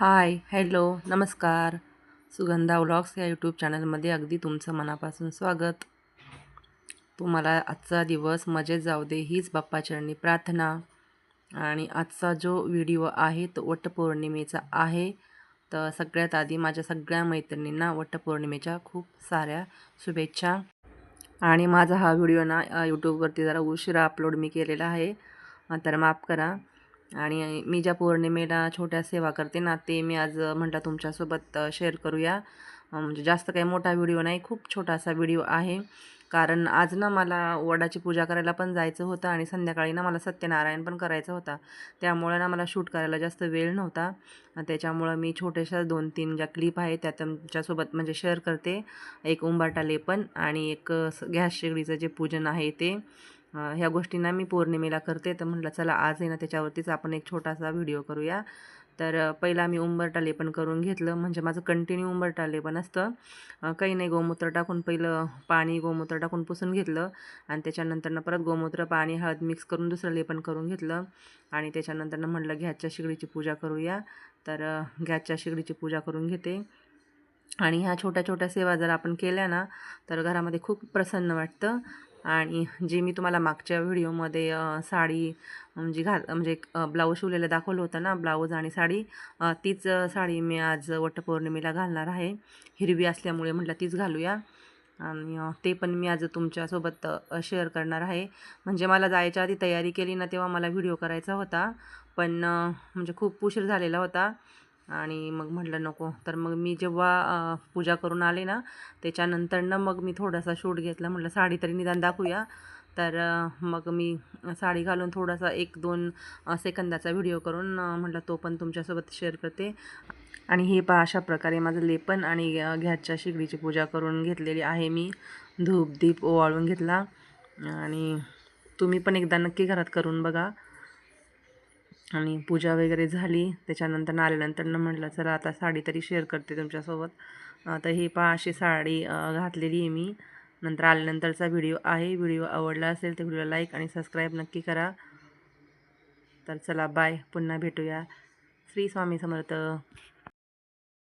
Hi hello नमस्कार. Sugandha vlogs या YouTube चॅनलमध्ये अगदी तुमचं मनापासून स्वागत. तुम्हाला आजचा दिवस मजेत जाऊ दे हीच बाप्पाचरणी प्रार्थना. आणि आजचा जो व्हिडिओ आहे तो वटपौर्णिमेचा आहे. तर सगळ्यात आधी माझ्या सगळ्या मैत्रिणींना वटपौर्णिमेच्या खूप साऱ्या शुभेच्छा. आणि माझा हा व्हिडिओ ना यूट्यूबवरती जरा उशिरा अपलोड मी केलेला आहे. तर माफ करा. आणि मी ज्या पौर्णिमेला छोट्या सेवा करते ना ते मी आज म्हटलं तुमच्यासोबत शेअर करूया. म्हणजे जास्त काही मोठा व्हिडिओ नाही खूप छोटासा व्हिडिओ आहे. कारण आज ना मला वडाची पूजा करायला पण जायचं होतं आणि संध्याकाळी ना मला सत्यनारायण पण करायचं होता. त्यामुळे ना मला शूट करायला जास्त वेळ नव्हता. त्याच्यामुळं मी छोट्याशा दोन तीन ज्या क्लिप आहे त्या तुमच्यासोबत म्हणजे शेअर करते. एक उंबाटा लेपन आणि एक गॅस शेगडीचं जे पूजन आहे ते. ह्या गोष्टींना मी पौर्णिमेला करते. तर म्हटलं चला आज आहे ना त्याच्यावरतीच आपण एक छोटासा व्हिडिओ करूया. तर पहिला मी उंबरटा लेपन करून घेतलं. म्हणजे माझं कंटिन्यू उंबरटा लेपन असतं. काही नाही गोमूत्र टाकून पहिलं पाणी गोमूत्र टाकून पुसून घेतलं. आणि त्याच्यानंतरनं परत गोमूत्र पाणी हळद मिक्स करून दुसरं लेपन करून घेतलं. आणि त्याच्यानंतरनं म्हटलं घ्याच्या शिगडीची पूजा करूया. तर घ्याच्या शिगडीची पूजा करून घेते. आणि ह्या छोट्या छोट्या सेवा जर आपण केल्या ना तर घरामध्ये खूप प्रसन्न वाटतं. आणि जे मी तुम्हाला मागच्या व्हिडिओमध्ये साडी म्हणजे घाल म्हणजे ब्लाऊज शिवलेलं दाखवलं होतं ना ब्लाऊज आणि साडी तीच साडी मी आज वटपौर्णिमेला घालणार आहे. हिरवी असल्यामुळे म्हटलं तीच घालूया. आणि ते पण मी आज तुमच्यासोबत शेअर करणार आहे. म्हणजे मला जायच्या आधी तयारी केली ना तेव्हा मला व्हिडिओ करायचा होता. पण म्हणजे खूप उशीर झालेला होता. आणि मग म्हटलं नको. तर मग मी जेव्हा पूजा करून आले ना त्याच्यानंतरनं मग मी थोडासा शूट घेतला. म्हटलं साडी तरी निदान दाखवूया. तर मग मी साडी घालून थोडासा एक दोन सेकंदाचा व्हिडिओ करून म्हटलं तो पण तुमच्यासोबत शेअर करते. आणि हे पहा अशा प्रकारे माझं लेपन आणि घ्याच्या शेगडीची शिगडीची पूजा करून घेतलेली आहे मी. धूप दीप ओवाळून घेतला. आणि तुम्ही पण एकदा नक्की घरात करून बघा. आणि पूजा वगैरे झाली. त्याच्यानंतर आल्यानंतरनं म्हटलं चला आता साडी तरी शेअर करते तुमच्यासोबत. आता ही पहा अशी साडी घातलेली आहे मी. नंतर आल्यानंतरचा व्हिडिओ आहे. व्हिडिओ आवडला असेल तर व्हिडिओ लाईक आणि सबस्क्राईब नक्की करा. तर चला बाय पुन्हा भेटूया. श्री स्वामी समर्थ.